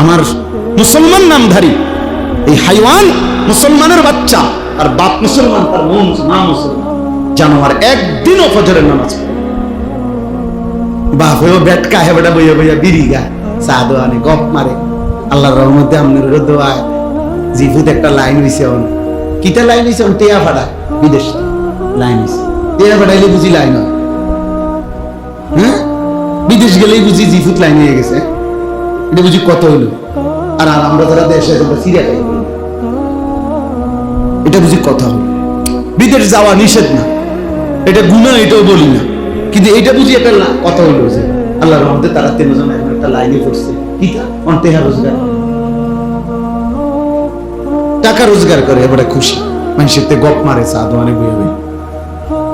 আমার মুসলমান নামধারী, এই হাইওয়ান মুসলমানের বাচ্চা, আর বাপ মুসলমান, তার মন, মা মুসলমান। জানোয়ার একদিনও ফজরের নামাজ না। বাপ হয়েও বইয়া বইয়া বিড়ি চা দোয়ানে গপ মারে। রহমতে আমনের দোয়ায়। জিফুত একটা লাইন হইছে অন। কিতা লাইন হইছে অন? টেয়া ফাড়া বিদেশ। লাইন হইছে। টেয়া বুঝি লাইন হয়। হ্যাঁ? বিদেশ গেলেই বুঝি জিফুত লাইন হয়ে গেছে। এটা বুঝি কত হইল? আর আর আমরা যারা দেশে আমরা সিরিয়া এটা বুঝি কথা হলো বিদেশ যাওয়া নিষেধ না। এটা গুণা, এটাও বলি না। কিন্তু এটা বুঝি একটা কথা হইল যে, আল্লাহর রহমতে তারা তিনজন এখন একটা লাইনে পড়ছে। কিতা অন্তেহা রোজগার। টাকা রোজগার করে, এবারে খুশি। মানুষের তে গপ মারে, চা দোয়ানে বই।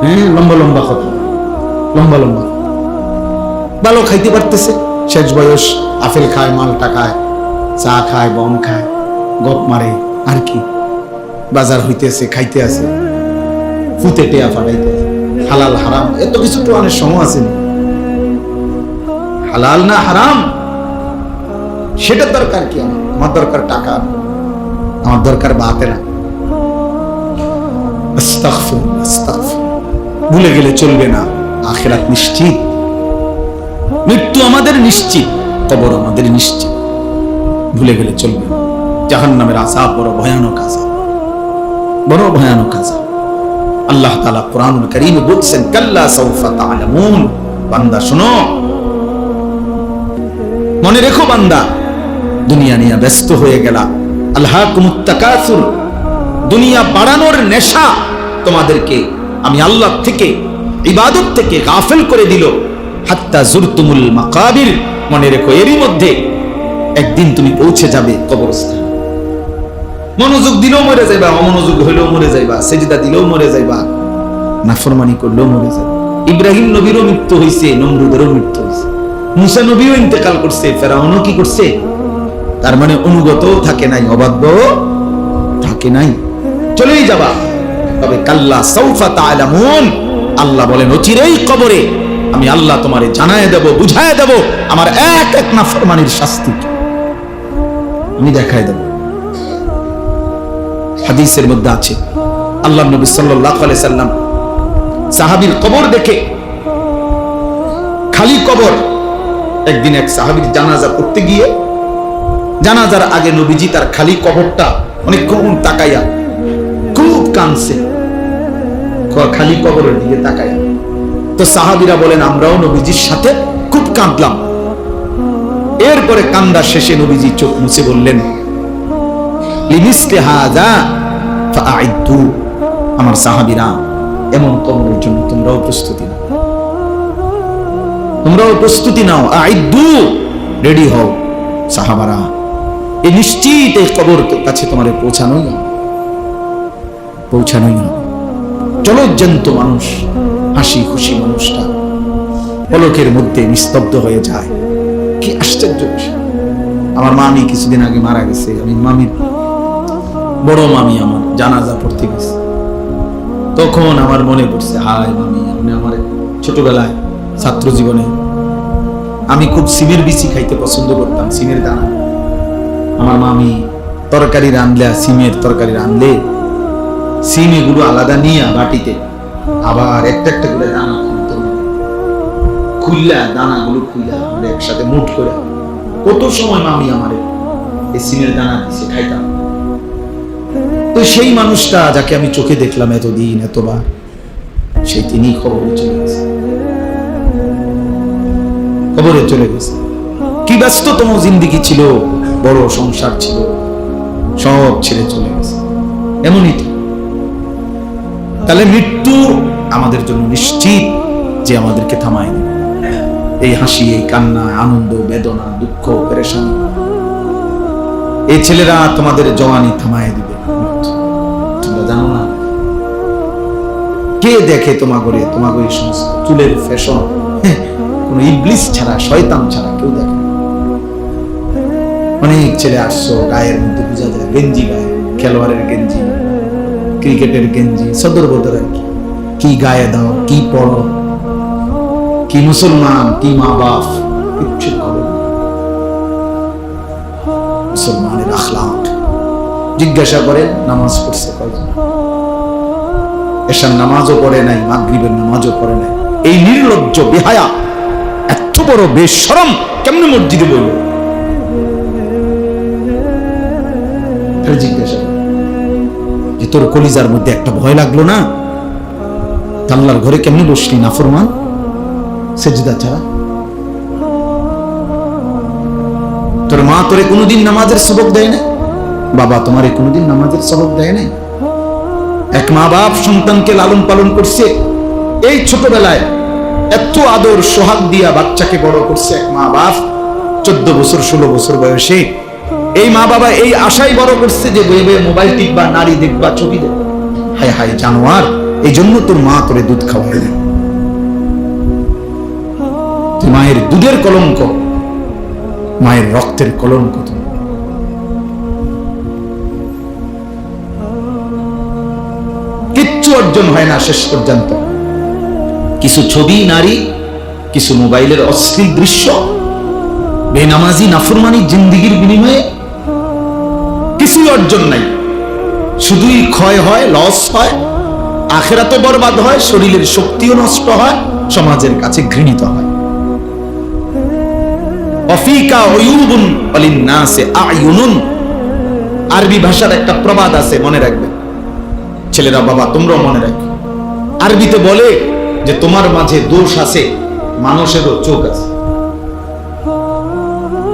হ্যাঁ লম্বা লম্বা কথা। লম্বা লম্বা। ভালো খাইতে পারতেছে। শেষ বয়স আপেল খায়, মালটা খায়, চা খায়, বম খায়, গপ মারে, আর কি? বাজার হইতেছে, খাইতে আছে। ফুতে টেয়া ফাটাইতে হালাল হারাম, এত কিছু তো অনেক সময় আছে। হালাল না হারাম? সেটা দরকার কি আমার? আমার দরকার টাকা। আমার দরকার বাতে না। ভুলে গেলে চলবে না। আখেরাত নিশ্চিত। মৃত্যু আমাদের নিশ্চিত, কবর আমাদের নিশ্চিত। ভুলে গেলে চলবে জাহান নামের আসাব বড় ভয়ানক আসাব বড় ভয়ানক আসাব আল্লাহ তালা কোরআনুল করিমে বলছেন, কাল্লা সৌফা তালামুন বান্দা, শোনো। মনে রেখো বান্দা, দুনিয়া নিয়ে ব্যস্ত হয়ে গেলা। আল্লাহ কুমুত্তাকাসুর দুনিয়া বাড়ানোর নেশা তোমাদেরকে আমি আল্লাহ থেকে, ইবাদত থেকে গাফেল করে দিল। মনে রেখো, এরই মধ্যে একদিন তুমি পৌঁছে যাবে কবরস্থান। মনোযোগ দিলেও মরে যাইবা, অমনোযোগ হইলেও মরে যাইবা, সেজিদা দিলেও মরে যাইবা, নাফরমানি করলেও মরে ইব্রাহিম নবীরও মৃত্যু হয়েছে নমরুদেরও মৃত্যু হয়েছে মুসা নবীও ইন্তেকাল করছে, ফেরাউনও কি করছে? তার মানে অনুগত থাকে নাই অবাধ্য থাকে নাই। চলেই যাবা। তবে কাল্লা সৌফা তালামুন আল্লাহ বলেন, অচিরেই কবরে আমি আল্লাহ তোমারে জানায় দেব, বুঝায় দেব, আমার এক এক নাফরমানির শাস্তি। আমি দেখায় দেব। হাদিসের মধ্যে আছে, আল্লাহ নবী সাল্লাল্লাহু আলাইহি সাল্লাম সাহাবীর কবর দেখে, খালি কবর, একদিন এক সাহাবীর জানাজা করতে গিয়ে, জানাজার আগে নবীজি তার খালি কবরটা অনেকক্ষণ তাকাইয়া খুব কানছে খালি কবরের দিকে তাকাইয়া। তো সাহাবিরা বলেন, আমরাও নবীজির সাথে খুব কাঁদলাম। এরপরে কান্দা শেষে নবীজি চোখ মুছে বললেন আমার সাহাবীরা, এমন কবরের জন্য তোমরাও প্রস্তুতি নাও। তোমরাও প্রস্তুতি নাও, আইদু, রেডি হও। সাহাবারা এই নিশ্চিত এই কবর কাছে তোমার পৌঁছানোই পৌঁছানোই। চলো জ্যান্ত মানুষ হাসি খুশি মানুষটা পলকের মধ্যে নিস্তব্ধ হয়ে যায়। কি আশ্চর্য আমার মামি কিছুদিন আগে মারা গেছে, আমি মামির বড় মামি আমার, জানাজা পড়তে গেছে। তখন আমার মনে পড়ছে, হায় মামি, আপনি আমার ছোটবেলায় ছাত্র জীবনে আমি খুব সিমের বিচি খাইতে পছন্দ করতাম, সিমের দানা। আমার মামি তরকারি রাঁধলে সিমের তরকারি রাঁধলে সিম এগুলো আলাদা নিয়ে বাটিতে আবার একটা একটা করে দানা খুলতো খুললা দানাগুলো খুললা আমরা একসাথে মুঠ করে কত সময় মামি আমারে এই সিমের দানা দিছে, খাইতাম। তো সেই মানুষটা যাকে আমি চোখে দেখলাম এতদিন, এতবার, সেই তিনি খবরে চলে গেছে। খবরে চলে গেছে। কি ব্যস্ততম জিন্দিগি ছিল, বড় সংসার ছিল, সব ছেড়ে চলে গেছে। এমনই তো। তাহলে মৃত্যু আমাদের জন্য নিশ্চিত যে আমাদেরকে থামায় দেবে এই হাসি, এই কান্না, আনন্দ, বেদনা, দুঃখ, পেরেশানি, এই ছেলেরা তোমাদের জওয়ানি থামায় দিবে। তোমরা জানো না, কে দেখে তোমাগরে তোমাগরে চুলের ফ্যাশন? কোন ইবলিস ছাড়া, শয়তান ছাড়া কেউ দেখে অনেক ছেলে আসছো, গায়ের মধ্যে বোঝা যায় গেঞ্জি গায়ে, খেলোয়াড়ের গেঞ্জি। ক্রিকেটের গেঞ্জি, সদর বদর আর কি। কি গায়ে দাও, কি পড়ো কি মুসলমান, কি মা বাপ, কিচ্ছু নেই। মুসলমানের আখলাক জিজ্ঞাসা করেন নামাজ পড়ছে কয়জন? এসার নামাজও পড়ে নাই, মাগরিবের নামাজও পড়ে নাই। এই নির্লজ্জ বেহায়া, এত বড় বেশরম, কেমনে মসজিদে এটা জিজ্ঞাসা তোর কলিজার মধ্যে একটা ভয় লাগল না? আল্লাহর ঘরে কেমনে বসলি না ফরমান? সেজদা ছাড়া। তোর মা তোরে কোনোদিন নামাজের সবক দেয় না বাবা তোমারে কোনোদিন নামাজের সবক দেয় নাই? এক মা বাপ সন্তানকে লালন পালন করছে। এই ছোটবেলায় এত আদর সোহাগ দিয়া বাচ্চাকে বড় করছে এক মা বাপ। চোদ্দ বছর, ষোলো বছর বয়সে এই মা বাবা এই আশাই বড় করছে যে বয়ে মোবাইল টিপবা, নারী দেখবা, ছবি দেখ হায় হায় জানোয়ার, এই জন্য তোর মা তোরে দুধ খাওয়াই দেয় তুই মায়ের দুধের কলঙ্ক, মায়ের রক্তের কলঙ্ক তুমি কিচ্ছু অর্জন হয় না শেষ পর্যন্ত। কিছু ছবি নারী, কিছু মোবাইলের অশ্লীল দৃশ্য। বেনামাজি নাফরমানি জিন্দিগির বিনিময়ে অর্জন নাই। শুধুই ক্ষয় হয় লস হয় আখেরাতে বরবাদ হয়, শরীরের শক্তিও নষ্ট হয়, সমাজের কাছে ঘৃণিত হয়। আরবি ভাষার একটা প্রবাদ আছে, মনে রাখবে। ছেলেরা, বাবা, তোমরাও মনে রাখবে আরবিতে বলে যে, তোমার মাঝে দোষ আছে, মানুষেরও চোখ আছে।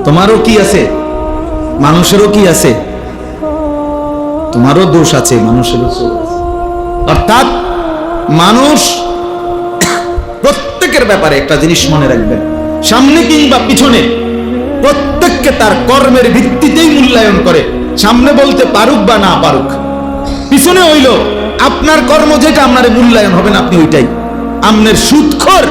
তোমারও কি আছে? মানুষেরও কি আছে? তোমারও দোষ আছে মানুষেরও অর্থাৎ মানুষ প্রত্যেকের ব্যাপারে একটা জিনিস মনে রাখবেন সামনে কিংবা পিছনে প্রত্যেককে তার কর্মের ভিত্তিতেই মূল্যায়ন করে। সামনে বলতে পারুক বা না পারুক। পিছনে হইল, আপনার কর্ম যেটা আপনার মূল্যায়ন হবে না, আপনি ওইটাই। আমনের সুৎখর,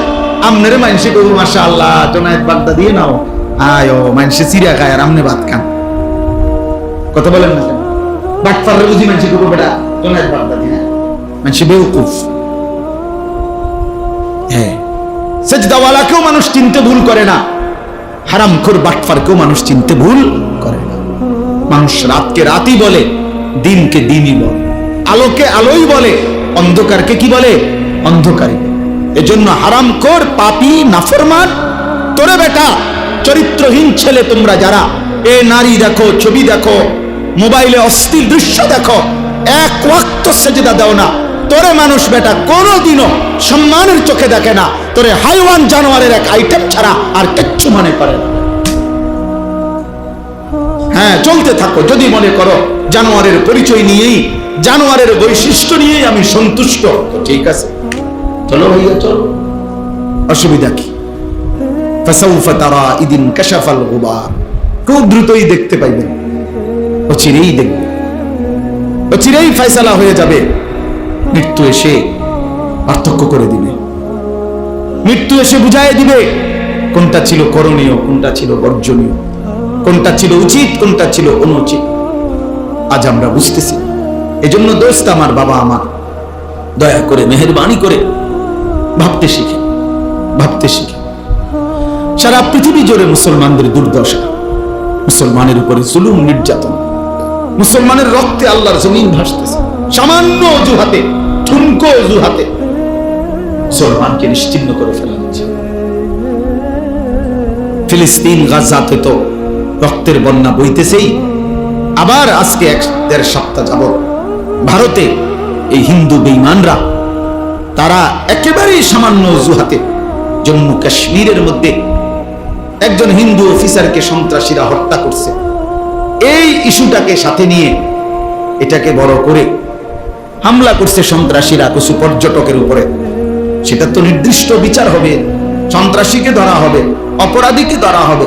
আমনের মানুষে কবু মাসা আল্লাহ জোনায়েত বাগদা, দিয়ে নাও। আয় ও মানুষে চিড়িয়া খায় আর আমনে ভাত খান। কথা বলেন না কেন বাটপাড়ে বুঝি মানুষে কবু বেটা দিয়ে মানুষে বেউকুফ। হ্যাঁ। মানুষ চিনতে ভুল করে না। হারামখোর বাটফারকেও মানুষ চিনতে ভুল করে না। মানুষ রাতকে রাতই বলে, দিনকে দিনই বলে। আলোকে আলোই বলে, অন্ধকারকে কি বলে? অন্ধকারই বলে। এজন্য হারামখোর পাপী, নাফরমান, তোরে বেটা, চরিত্রহীন ছেলে তোমরা যারা, এ নারী দেখো, ছবি দেখো মোবাইলে অস্থির দৃশ্য দেখো। এক ওয়াক্ত সেজদা দাও না। তোরে মানুষ বেটা কোনোদিনও সম্মানের চোখে দেখে না। তোরে হাইওয়ান জানোয়ারের এক আইটেম ছাড়া আর কিচ্ছু মনে করে না। হ্যাঁ চলতে থাকো, যদি মনে করো জানোয়ারের পরিচয় নিয়েই, জানোয়ারের বৈশিষ্ট্য নিয়েই আমি সন্তুষ্ট ঠিক আছে। চলো ভাইয়া, চলো। অসুবিধা কি? ফসৌফ তারা ইদিন কেশাফাল গুবা খুব দ্রুতই দেখতে পাইবেন। অচিরেই দেখবে অচিরেই ফয়সালা হয়ে যাবে। মৃত্যু এসে পার্থক্য করে দিবে। মৃত্যু এসে বুঝাই দিবে কোনটা ছিল করণীয়, কোনটা ছিল বর্জনীয়, কোনটা ছিল উচিত, কোনটা ছিল অনুচিত। আজ আমরা বুঝতেছি। এজন্য দোস্ত আমার, বাবা আমার, দয়া করে, মেহরবানি করে ভাবতে শিখে ভাবতে শিখে। সারা পৃথিবী জুড়ে মুসলমানদের দুর্দশা, মুসলমানের উপরে জুলুম, নির্যাতন মুসলমানের রক্তে আল্লাহর জমিন ভাসতেছে। সামান্য অজুহাতে, ঠুনকো অজুহাতে মুসলমানকে নিশ্চিন্ন করে ফেলা হচ্ছে ফিলিস্তিন গাজাতে তো রক্তের বন্যা বইতেছেই। আবার আজকে এক দেড় সপ্তাহ যাব ভারতে এই হিন্দু বেঈমানরা, তারা একেবারেই সামান্য অজুহাতে জম্মু কাশ্মীরের মধ্যে একজন হিন্দু অফিসারকে সন্ত্রাসীরা হত্যা করছে। এই ইস্যুটাকে সাথে নিয়ে এটাকে বড় করে হামলা করছে সন্ত্রাসীরা কিছু পর্যটকের উপরে। সেটা তো নির্দিষ্ট বিচার হবে। সন্ত্রাসীকে ধরা হবে, অপরাধীকে ধরা হবে।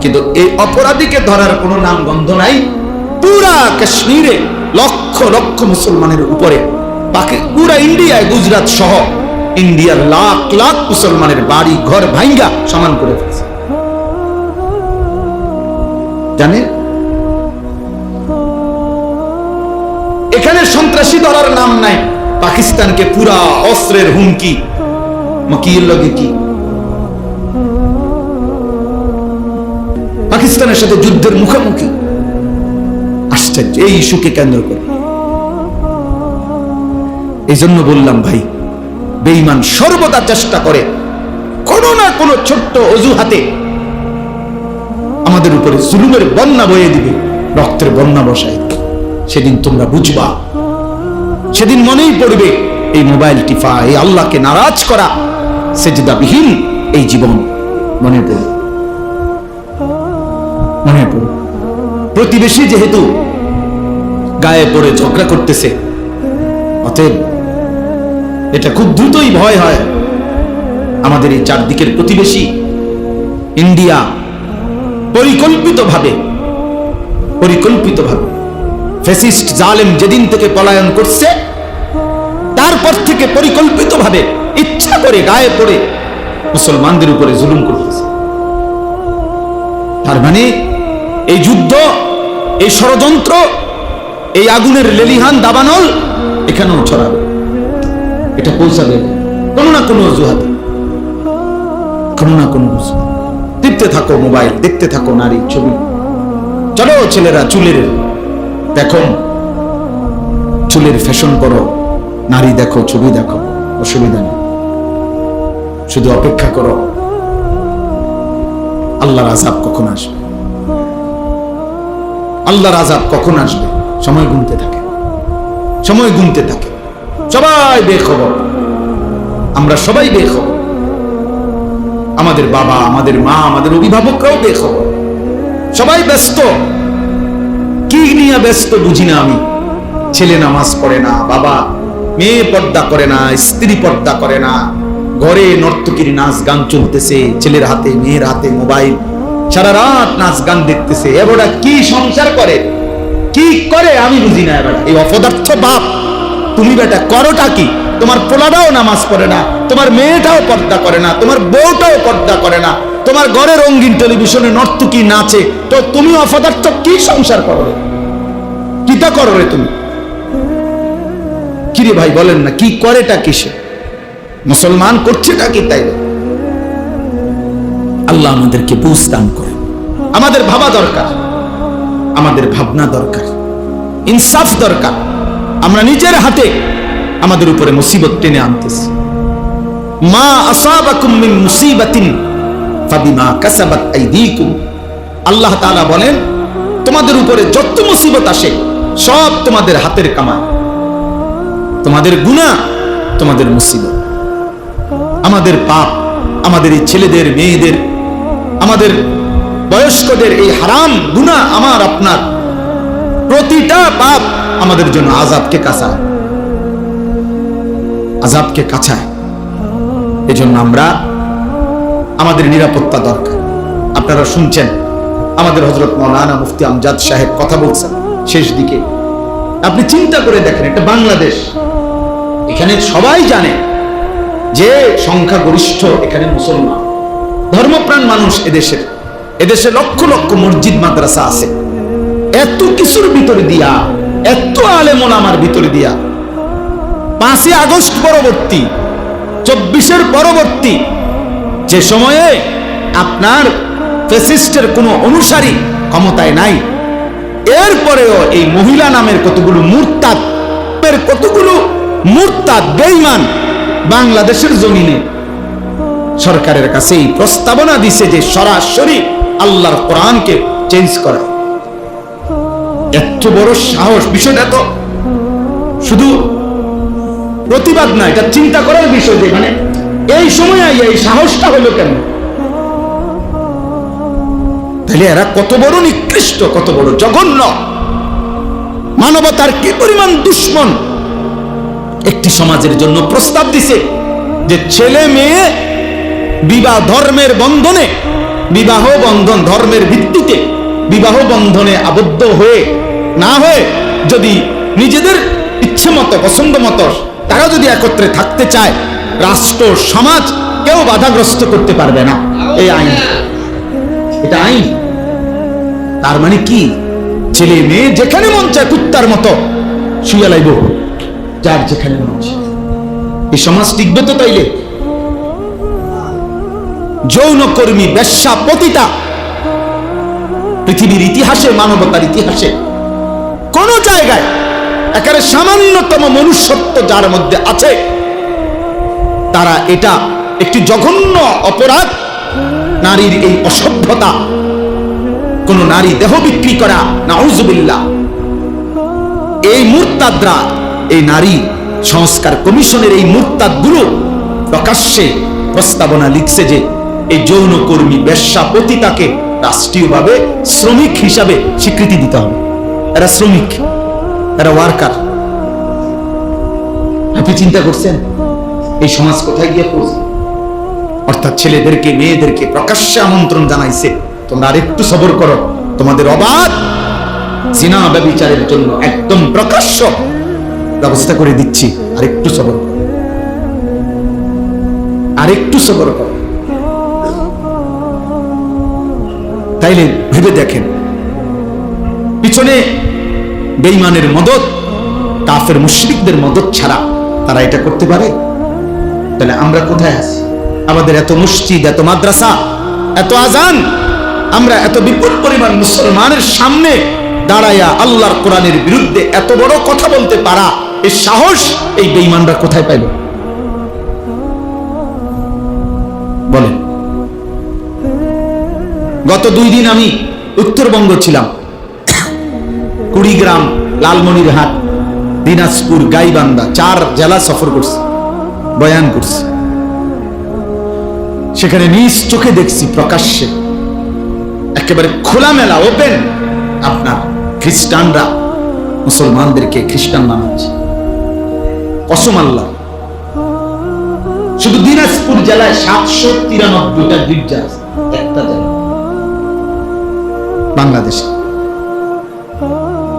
কিন্তু এই অপরাধীকে ধরার কোনো নাম গন্ধ নাই। পুরা কাশ্মীরে লক্ষ লক্ষ মুসলমানের উপরে। বাকি পুরা ইন্ডিয়ায় গুজরাট সহ ইন্ডিয়ার লাখ লাখ মুসলমানের বাড়ি, ঘর ভাঙ্গা সমান করে ফেলছে। জানেন? এখানে সন্ত্রাসী ধরার নাম নাই। পাকিস্তানকে পুরা অস্ত্রের হুমকি। লগে কি? পাকিস্তানের সাথে যুদ্ধের মুখোমুখি। আশ্চর্য, এই ইস্যুকে কেন্দ্র করে। এই জন্য বললাম, ভাই, বেঈমান সর্বদা চেষ্টা করে। কোনো না কোনো ছোট্ট অজুহাতে আমাদের উপরে জুলুমের বন্যা বয়ে দিবে, রক্তের বন্যা বসায়। সেদিন তোমরা বুঝবা। সেদিন মনেই পড়বে এই মোবাইল টিফা এই আল্লাহকে নারাজ করা, সেজদাবিহীন এই জীবন। মনে পড়বে মনে পড়বে প্রতিবেশী যেহেতু গায়ে পড়ে ঝগড়া করতেছে, অতএব এটা খুব দ্রুতই ভয় হয়। আমাদের এই চারদিকের প্রতিবেশী ইন্ডিয়া পরিকল্পিতভাবে পরিকল্পিতভাবে ফেসিস্ট জালেম যেদিন থেকে পলায়ন করছে, তারপর থেকে পরিকল্পিতভাবে ইচ্ছা করে গায়ে পড়ে মুসলমানদের উপরে জুলুম করতেছে। তার মানে এই যুদ্ধ, এই ষড়যন্ত্র, এই আগুনের লেলিহান দাবানল এখানেও ছড়াবে। এটা পৌঁছাবে কোনো না কোনো অজুহাতে। কোনো না কোনো। দেখতে থাকো মোবাইল, দেখতে থাকো নারী ছবি। চলো ছেলেরা, চুলের দেখো, চুলের ফ্যাশন করো, নারী দেখো, ছবি দেখো, অসুবিধা নেই। শুধু অপেক্ষা করো, আল্লাহর আজাব কখন আসবে? আল্লাহর আজাব কখন আসবে? সময় গুনতে থাকে। সময় গুনতে থাকে। সবাই বেখবর আমরা সবাই বেখবর আমাদের বাবা, আমাদের মা, আমাদের অভিভাবকরাও বেখবর সবাই ব্যস্ত। কি নিয়ে ব্যস্ত বুঝি না আমি। ছেলে নামাজ পড়ে না, বাবা মেয়ে পর্দা করে না, স্ত্রী পর্দা করে না। ঘরে নর্তকীর নাচ গান চলতেছে, ছেলের হাতে, মেয়ের হাতে মোবাইল। সারা রাত নাচ গান দেখতেছে, এবারটা কি সংসার করে? কি করে আমি বুঝি না এবার এই অপদার্থ বাপ, তুমি বেটা করোটা কি? তোমার পোলাটাও নামাজ পড়ে না, তোমার মেয়েটাও পর্দা করে না, তোমার বউটাও পর্দা করে না, তোমার ঘরে রঙিন টেলিভিশনে নর্তকী নাচে। তো তুমি অপদার্থ কি সংসার করো? কিতা করো রে তুমি। কিরে ভাই বলেন না কি করেটা কিসে? মুসলমান করছেটা কি তাই আল্লাহ আমাদেরকে বুঝদান করে আমাদের ভাবা দরকার আমাদের ভাবনা দরকার ইনসাফ দরকার। আমরা নিজের হাতে আমাদের উপরে মুসিবত টেনে আনতেছি। মা আসাবাকুম মিন মুসিবাতিন ফাবিমা কাসাবাত আইদিকুম। আল্লাহ তাআলা বলেন তোমাদের উপরে যত মুসিবত আসে সব তোমাদের হাতের কামাই। তোমাদের গুনাহ, তোমাদের মুসিবত। আমাদের পাপ, আমাদের এই ছেলেদের, মেয়েদের, আমাদের বয়স্কদের এই হারাম গুনাহ আমার আপনার। প্রতিটা পাপ আমাদের জন্য আজাবকে কাঁচায়। আজাবকে কাছায় এজন্য আমরা আমাদের নিরাপত্তা দরকার। আপনারা শুনছেন আমাদের হজরত মৌলানা মুফতি আমজাদ সাহেব কথা বলছেন। শেষ দিকে। আপনি চিন্তা করে দেখেন, এটা বাংলাদেশ। এখানে সবাই জানে যে সংখ্যাগরিষ্ঠ এখানে মুসলমান। ধর্মপ্রাণ মানুষ এদেশের। এদেশে লক্ষ লক্ষ মসজিদ, মাদ্রাসা আছে। এত কিছুর ভিতরে দিয়া, এত আলেমন আমার ভিতরে দিয়া, পাঁচই আগস্ট পরবর্তী, চব্বিশের পরবর্তী, যে সময়ে আপনার ফেসিস্টের কোনো অনুসারী ক্ষমতায় নাই এরপরেও এই মহিলা নামের কতগুলো মূর্তাদ কতগুলো মূর্তাদ বেইমান বাংলাদেশের জমিনে সরকারের কাছে এই প্রস্তাবনা দিছে যে সরাসরি আল্লাহর কোরআনকে চেঞ্জ করা। এত বড় সাহস, বিষয়টা তো শুধু প্রতিবাদ না, এটা চিন্তা করার বিষয় যে মানে এই সময় এই সাহসটা হলো কেন? তাহলে এরা কত বড় নিকৃষ্ট, কত বড় জঘন্য। মানবতার কি পরিমাণ দুশ্মন? একটি সমাজের জন্য প্রস্তাব দিছে যে ছেলে মেয়ে বিবাহ ধর্মের বন্ধনে, বিবাহ বন্ধন ধর্মের ভিত্তিতে বিবাহ বন্ধনে আবদ্ধ হয়ে, না হয়ে যদি নিজেদের ইচ্ছে মতো, পছন্দ মতো তারা যদি একত্রে থাকতে চায়, রাষ্ট্র, সমাজ কেউ বাধাগ্রস্ত করতে পারবে না। এই আইন। এটা আইন। তার মানে কি? ছেলে মেয়ে যেখানে মন চায় কুত্তার মতো শুয়ে লাইব। যার যেখানে মন। এই সমাজ টিকবে তো তাইলে? যৌনকর্মী বেশ্যা পতিতা। পৃথিবীর ইতিহাসে, মানবতার ইতিহাসে কোন জায়গায় একেবারে সামান্যতম মনুষ্যত্ব যার মধ্যে আছে, তারা এটা একটি জঘন্য অপরাধ নারীর এই অসভ্যতা, কোন নারী দেহ বিক্রি করা না এই মুরতাদরা, এই নারী সংস্কার কমিশনের এই মুরতাদগুলো প্রকাশ্যে প্রস্তাবনা লিখছে যে এই যৌন কর্মী বেশ্যা পতিতাকে রাষ্ট্রীয়ভাবে শ্রমিক হিসাবে স্বীকৃতি দিতে হবে। এরা শ্রমিক, এরা ওয়ার্কার। আপনি চিন্তা করছেন, এই সমাজ কোথায় গিয়ে পৌঁছে অর্থাৎ ছেলেদেরকে, মেয়েদেরকে প্রকাশ্যে আমন্ত্রণ জানাইছে। তোমরা আরেকটু সবর করো। তোমাদের অবাধ জিনা ব্যবিচারের জন্য একদম প্রকাশ্য ব্যবস্থা করে দিচ্ছি। আরেকটু সবর করো। আরেকটু সবর করো। তাইলে ভেবে দেখেন, পিছনে বেইমানের মদত, কাফের মুশরিকদের মদত ছাড়া তারা এটা করতে পারে? তাহলে আমরা কোথায় আছি? আমাদের এত মসজিদ, এত মাদ্রাসা, এত আজান, আমরা এত বিপুল পরিমাণ মুসলমানের সামনে দাঁড়াইয়া আল্লাহর কোরআনের বিরুদ্ধে এত বড় কথা বলতে পারা এই সাহস এই বেইমানরা কোথায় পাইল? বলেন। গত দুই দিন আমি উত্তরবঙ্গ ছিলাম। কুড়িগ্রাম, লালমনিরহাট, দিনাজপুর, গাইবান্ধা, চার জেলা সফর করছি, বয়ান করছি। সেখানে নিজ চোখে দেখছি প্রকাশ্যে। একেবারে খোলামেলা ওপেন আপনার খ্রিস্টানরা, মুসলমানদেরকে খ্রিস্টান বানাচ্ছে। কসম আল্লাহ। শুধু দিনাজপুর জেলায় সাতশো তিরানব্বইটা গির্জা আছে, একটা জেলা। বাংলাদেশে।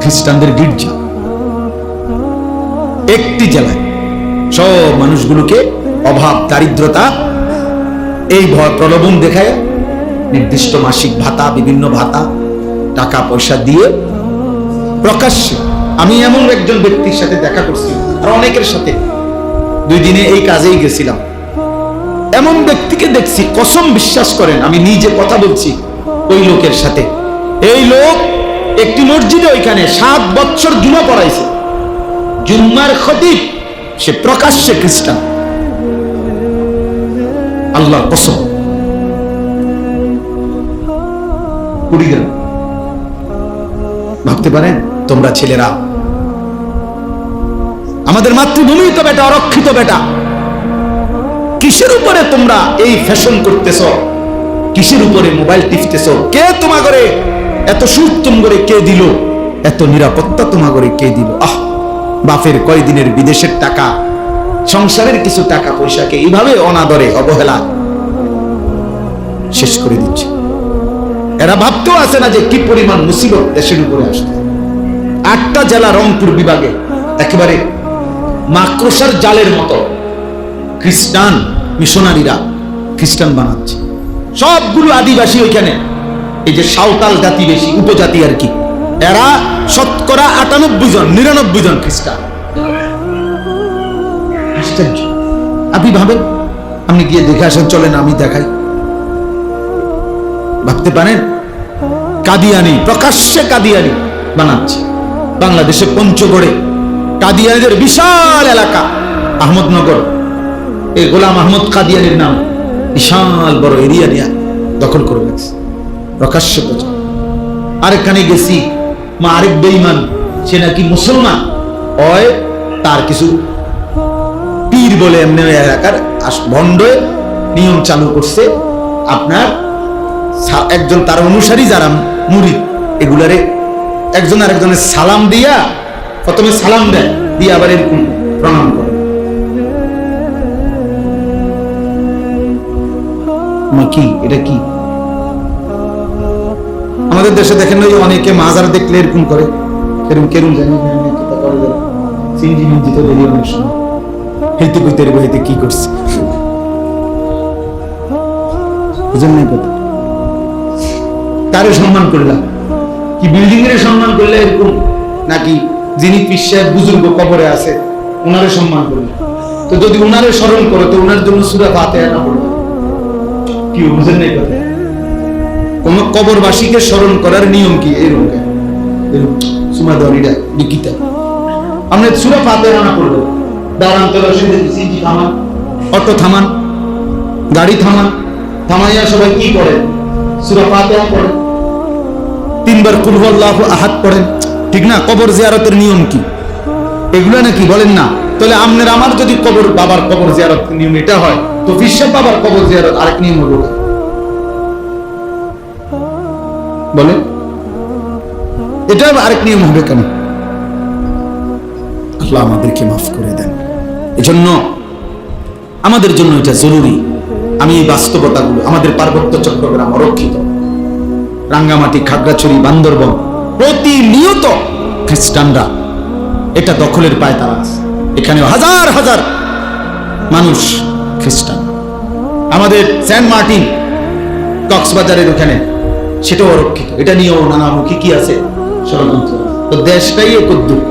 খ্রিস্টানদের গির্জা। একটি জেলায়। সব মানুষগুলোকে অভাব, দারিদ্রতা এই প্রলোভন দেখায় নির্দিষ্ট মাসিক ভাতা, বিভিন্ন ভাতা, টাকা পয়সা দিয়ে প্রকাশ্যে আমি এমন একজন ব্যক্তির সাথে দেখা করছি আর অনেকের সাথে। দুই দিনে এই কাজেই গেছিলাম। এমন ব্যক্তিকে দেখছি, কসম বিশ্বাস করেন, আমি নিজে কথা বলছি ওই লোকের সাথে। এই লোক একটি মসজিদে ওইখানে সাত বছর জুমা পড়াইছে। জুম্মার খতিব, সে প্রকাশ্যে খ্রিস্টান। আল্লাহ কসম। কুড়িগ্রাম। ভাবতে পারেন, তোমরা ছেলেরা, আমাদের মাতৃভূমি তো বেটা, অরক্ষিত বেটা। কিসের উপরে তোমরা এই ফ্যাশন করতেছ? কিসের উপরে মোবাইল টিপতেছ? কে তোমা করে এত সুত্তম করে কে দিল? এত নিরাপত্তা তোমা করে কে দিল? আহ, বাপের কয়দিনের বিদেশের টাকা, সংসারের কিছু টাকা পয়সাকে এইভাবে অনাদরে অবহেলা। শেষ করে দিচ্ছে। এরা ভাবতেও আছে না যে কি পরিমাণ মুসিবত দেশের উপরে আসছে। আটটা জেলা রংপুর বিভাগে একেবারে মাকড়সার জালের মতো খ্রিস্টান মিশনারিরা খ্রিস্টান বানাচ্ছে। সবগুলো আদিবাসী ওইখানে। এই যে সাঁওতাল জাতি বেশি উপজাতি আর কি। এরা শতকরা আটানব্বই জন, নিরানব্বই জন খ্রিস্টান। আশ্চর্য। আপনি ভাবেন? আপনি গিয়ে দেখে আসেন, চলেন আমি দেখাই। ভাবতে পারেন? কাদিয়ানি, প্রকাশ্যে কাদিয়ানি বানাচ্ছে। বাংলাদেশে পঞ্চগড়ে কাদিয়ানিদের বিশাল এলাকা, আহমদনগর। এই গোলাম আহমদ কাদিয়ানির নাম বিশাল বড় এরিয়া নিয়ে দখল করে গেছে প্রকাশ্যে প্রচার। আরেকখানে গেছি, মা আরেক বেইমান সে নাকি মুসলমান। হয় তার কিছু পীর বলে এমনি এলাকার ভণ্ডে নিয়ম চালু করছে আপনার একজন তার অনুসারী যারা মুরিদ, এগুলারে একজন আরেকজনের সালাম দিয়া প্রথমে সালাম দেয়, দিয়ে আবার এরকম প্রণাম করে। কি? এটা কি? আমাদের দেশে দেখেন ওই অনেকে মাজার দেখলে এরকম করে কেরম কেরম জানি অনেক সময়। হেঁটে কইতে কি করছে? নাই কথা। তারে সম্মান করলাম। কি বিল্ডিং এর সম্মান করলে এরকম? নাকি যিনি পিসায় বুজুর্গ কবরে আছে ওনারে সম্মান করলে তো যদি ওনারে স্মরণ করো, তো ওনার জন্য সুরা পাতে না পড়বে কি বুঝেন নাই কথা? কোন কবরবাসীকে স্মরণ করার নিয়ম কি? কেন? এরকম। সুমা দরিটা লিখিতা। আপনি সুরা পাতে রানা করবেন দাঁড়ান তো রসিদে সিজি থামান। অটো থামান, গাড়ি থামান। থামাইয়া সবাই কি করে সুরা পাতে পড়েন তিনবার কুলহুল্লাহ আহাত পড়েন। ঠিক না? কবর জিয়ারতের নিয়ম কি? এগুলো নাকি বলেন না? তাহলে আপনার আমার যদি কবর, বাবার কবর জিয়ারত নিয়ম এটা হয়, তো বিশ্বের বাবার কবর জিয়ারত আরেক নিয়ম হলো। বলেন। এটা আরেক নিয়ম হবে কেন? আল্লাহ আমাদেরকে মাফ করে দেন। এজন্য আমাদের জন্য এটা জরুরি। আমি এই বাস্তবতাগুলো, আমাদের পার্বত্য চট্টগ্রাম অরক্ষিত। রাঙ্গামাটি, খাগড়াছড়ি, বান্দরবন প্রতিনিয়ত খ্রিস্টানরা এটা দখলের পায় তারা এখানে হাজার হাজার মানুষ খ্রিস্টান। আমাদের সেন্ট মার্টিন কক্সবাজারের ওখানে, সেটাও অরক্ষিত। এটা নিয়েও নানামুখী কি আছে ষড়যন্ত্র। তো দেশটাই এ কদ্দুর।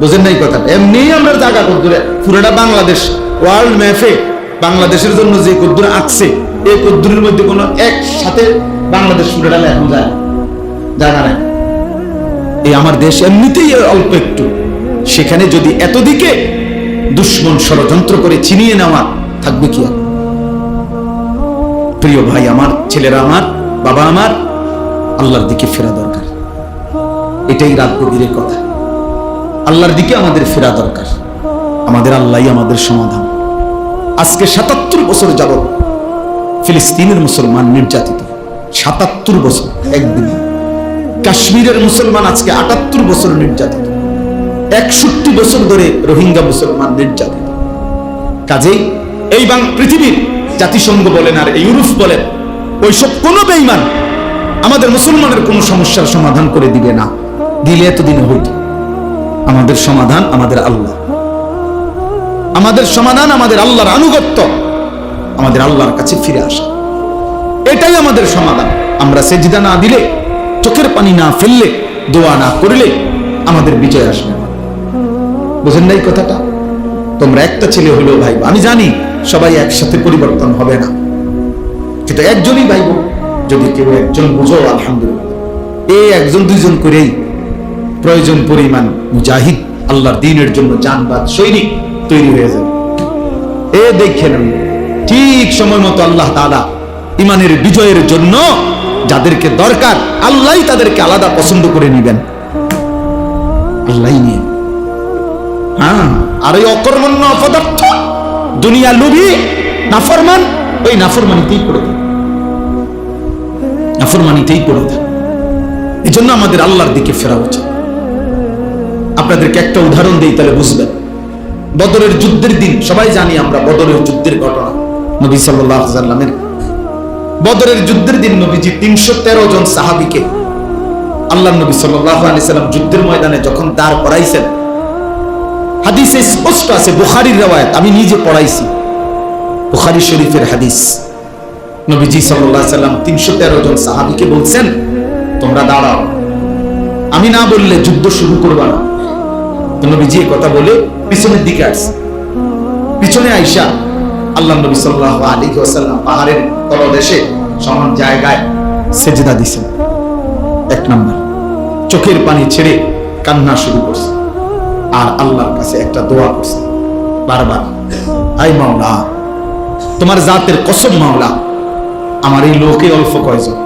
বোঝেন নাই কথা এমনি আমরা জায়গা কদ্দুরে, পুরোটা বাংলাদেশ, ওয়ার্ল্ড ম্যাপে বাংলাদেশের জন্য যে কদ্দুর আঁকছে এই কদ্দুরের মধ্যে কোনো একসাথে বাংলাদেশ পুরোটা এখন যায়। জায়গা নাই। এই আমার দেশ এমনিতেই অল্প একটু। সেখানে যদি এতদিকে দুশ্মন ষড়যন্ত্র করে চিনিয়ে নেওয়া থাকবে কি প্রিয় ভাই আমার, ছেলেরা আমার, বাবা আমার, আল্লাহর দিকে ফেরা দরকার। এটাই রাত গভীরের কথা। আল্লাহর দিকে আমাদের ফেরা দরকার। আমাদের আল্লাহই আমাদের সমাধান। আজকে সাতাত্তর বছর যাবৎ ফিলিস্তিনের মুসলমান নির্যাতিত। সাতাত্তর বছর, একদিন। কাশ্মীরের মুসলমান আজকে আটাত্তর বছর নির্যাতিত। একষট্টি বছর ধরে রোহিঙ্গা মুসলমান নির্যাতিত। কাজেই এই বাং পৃথিবীর জাতিসংঘ বলেন আর ইউরোপ বলেন, ওইসব কোন বেইমান আমাদের মুসলমানের কোনো সমস্যার সমাধান করে দিবে না। দিলে এতদিনে হইত। আমাদের সমাধান আমাদের আল্লাহ। আমাদের সমাধান আমাদের আল্লাহর আনুগত্য আমাদের আল্লাহর কাছে ফিরে আসা। এটাই আমাদের সমাধান। আমরা সেজিদা না দিলে, চোখের পানি না ফেললে, দোয়া না করলে আমাদের বিজয় আসবে না। বুঝেন নাই কথাটা? তোমরা একটা ছেলে হলেও ভাই, আমি জানি সবাই একসাথে পরিবর্তন হবে না। কিন্তু একজনই ভাইব যদি কেউ একজন বুঝো, আলহামদুলিল্লাহ। এই একজন, দুইজন করেই প্রয়োজন পরিমাণ মুজাহিদ আল্লাহর দিনের জন্য জানবাদ সৈনিক তৈরি হয়ে যাবে। এ দেখেন ঠিক সময় মতো আল্লাহ তাআলা ইমানের বিজয়ের জন্য যাদেরকে দরকার আল্লাহ তাদেরকে আলাদা পছন্দ করে নিবেন। আল্লাহ নিয়ে। হ্যাঁ আর অকর্মণ্য অপদার্থ, দুনিয়া নাফরমান, ওই নাফরমানিতেই নাফরমানিতেই এই জন্য আমাদের আল্লাহর দিকে ফেরা উচিত। আপনাদেরকে একটা উদাহরণ দিই তাহলে বুঝবেন। বদরের যুদ্ধের দিন, সবাই জানি আমরা বদরের যুদ্ধের ঘটনা। নবী সাল্লাহ সাল্লামের বদরের যুদ্ধের দিন নবীজি তিনশো তেরো জন সাহাবিকে আল্লাহ নবী সাল্লাম যুদ্ধের ময়দানে যখন দাঁড় করাইছেন, হাদিসে স্পষ্ট আছে, বুখারির রেওয়ায়ত, আমি নিজে পড়াইছি। বুখারি শরীফের হাদিস। নবীজি সাল্লাহ সাল্লাম তিনশো তেরো জন সাহাবিকে বলছেন, তোমরা দাঁড়াও। আমি না বললে যুদ্ধ শুরু করবা না। নবীজি কথা বলে পিছনের দিকে আসছে। পিছনে আইসা আল্লাহ নবী সাল্লাহ আলী ওয়াসাল্লাম পাহাড়ের তলদেশে সমান জায়গায় সেজদা দিছেন এক নাম্বার, চোখের পানি ছেড়ে কান্না শুরু করছে আর আল্লাহর কাছে একটা দোয়া করছে। বারবার, আই মাওলা, তোমার জাতের কসম মাওলা, আমার এই লোকে অল্প কয়জন?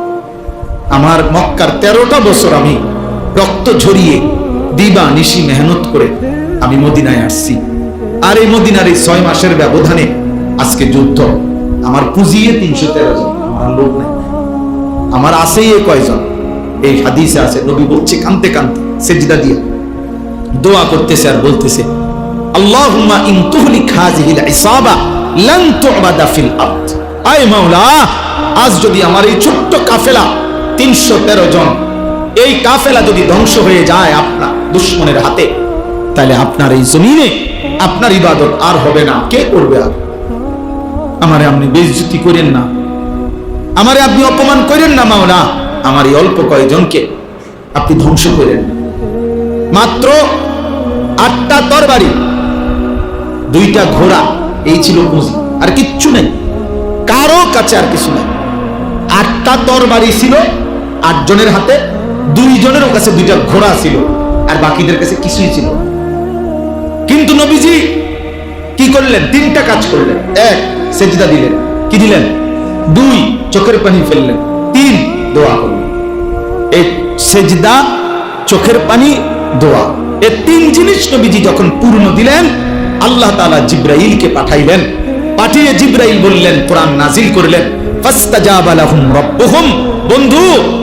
আমার মক্কার তেরোটা বছর আমি রক্ত ঝরিয়ে দিবা নিশি মেহনত করে আমি মদিনায় আসছি। আর এই মদিনার এই ছয় মাসের ব্যবধানে আজকে যুদ্ধ। আমার পুঁজিয়ে তিনশো তেরো জন, আমার লোক নাই। আমার আছেই এ কয়জন? এই হাদিসে আছে, নবী বলছে কানতে কানতে, সেজদা দিয়ে। দোয়া করতেছে আর বলতেছে, আল্লাহুম্মা ইন ইসাবা লান তু'বাদা ফিল আরদ। মাওলা, আজ যদি আমার এই ছোট্ট কাফেলা 313 জন, এই কাফেলা যদি ধ্বংস হয়ে যায় আপনার দুশমনের হাতে, তাহলে আপনার এই জমিনে আপনার ইবাদত আর হবে না। কে করবে আর? আমারে আপনি বেইজ্জতি করেন না। আমারে আপনি অপমান করেন না, মাওলা। আমার এই অল্প কয়েকজনকে আপনি ধ্বংস করেন। মাত্র আটটা তরবারি, দুইটা ঘোড়া, এই ছিল পুঁজি। আর কিচ্ছু নেই। কারও কাছে আর কিছু নেই। আটটা তরবারি ছিল, আটজনের হাতে দুইজনের কাছে দুইটা ঘোড়া ছিল, আর বাকিদের কাছে কিছুই ছিল কিন্তু নবীজি কি করলেন? তিনটা কাজ করলেন। এক সেজদা দিলেন। কি দিলেন? দুই, চোখের পানি ফেললেন। তিন, দোয়া করলেন। এই সেজদা, চোখের পানি, দোয়া। এই তিন জিনিস নবীজি যখন পূর্ণ দিলেন, আল্লাহ তাআলা জিব্রাইলকে পাঠাইলেন। পাঠিয়ে জিব্রাইল বললেন, কোরআন নাজিল করলেন। বন্ধু,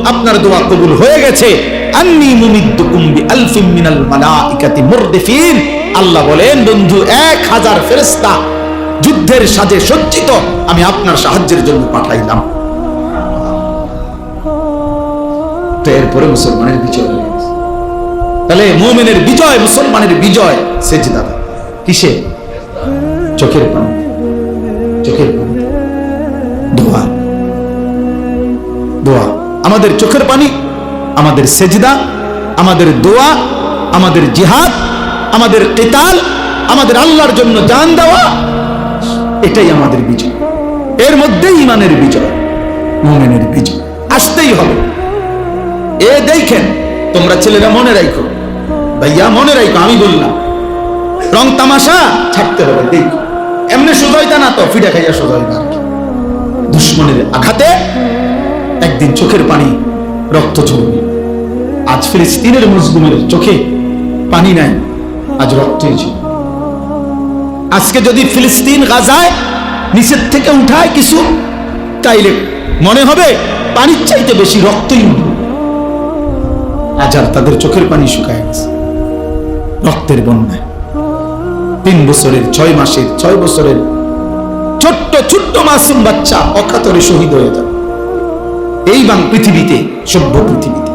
আপনার দোয়া কবুল হয়ে গেছে। আল্লাহ বলেন, বন্ধু, এক হাজার ফেরেশতা যুদ্ধের সাজে সজ্জিত আমি আপনার সাহায্যের জন্য পাঠাইলাম। তো এরপরে মুসলমানের বিজয় হয়ে গেছে। তাহলে মোমেনের বিজয়, মুসলমানের বিজয়, সেজদা কিসে? চোখের পানি। চোখের পানি। দোয়া। দোয়া। আমাদের চোখের পানি, আমাদের সেজদা, আমাদের দোয়া, আমাদের জিহাদ, আমাদের কেতাল, আমাদের আল্লাহর জন্য জান দেওয়া এটাই আমাদের বিজয়। এর মধ্যেই ইমানের বিজয়, মোমেনের বিজয়। আসতেই হবে। এ দেখেন, তোমরা ছেলেরা মনে রাখো ভাইয়া, মনে রাখো আমি বললাম, রং তামাশা ছাড়তে হবে, দেখো। এমনি সোজাইতা না তো ফিটা খাইয়া সোজাইতা। দুশ্মনের আঘাতে একদিন চোখের পানি রক্ত ঝরবে। আজ ফিলিস্তিনের মজলুমের চোখে পানি নাই, আজ রক্তই ছিল আজকে যদি ফিলিস্তিন গাজায় নিচের থেকে উঠায় কিছু, তাইলে মনে হবে পানির চাইতে বেশি রক্তই উঠবে আজ আর তাদের চোখের পানি শুকায় রক্তের বন্যায়। তিন বছরের, ছয় মাসের, ছয় বছরের ছোট্ট ছোট্ট মাসুম বাচ্চা অকাতরে শহীদ হয়ে যাবে। এই বাং পৃথিবীতে, সভ্য পৃথিবীতে।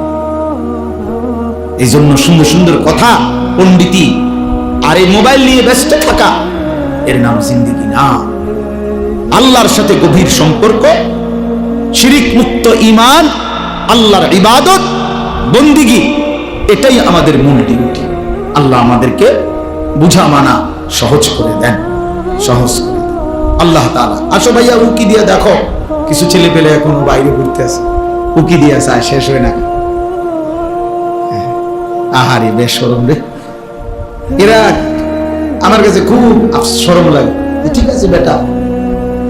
এই জন্য সুন্দর সুন্দর কথা পণ্ডিতি আর এই মোবাইল নিয়ে ব্যস্ত থাকা এর নাম জিন্দিগি না। আল্লাহর সাথে গভীর সম্পর্ক, শিরিক মুক্ত ইমান আল্লাহর ইবাদত, বন্দিগি, এটাই আমাদের মূল ডিউটি আল্লাহ আমাদেরকে বুঝা মানা সহজ করে দেন, সহজ করে দেন। আল্লাহ তাআলা, আসো ভাইয়া, উকি দিয়ে দেখো। কিছু ছেলে পেলে এখনও বাইরে ঘুরতে আছে উকি দিয়ে আছে আর শেষ হয় না আহারে বেশ সরম রে। এরা আমার কাছে খুব সরম লাগে। ঠিক আছে বেটা,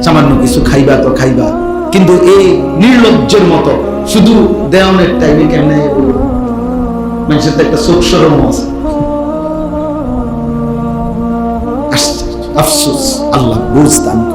সামান্য কিছু খাইবা তো খাইবা, কিন্তু এই নির্লজ্জের মতো শুধু দেওয়ানের টাইমে কেমনে মানুষের তো একটা চোখ সরম আছে। আফসোস, আল্লাহ বুঝ দান করে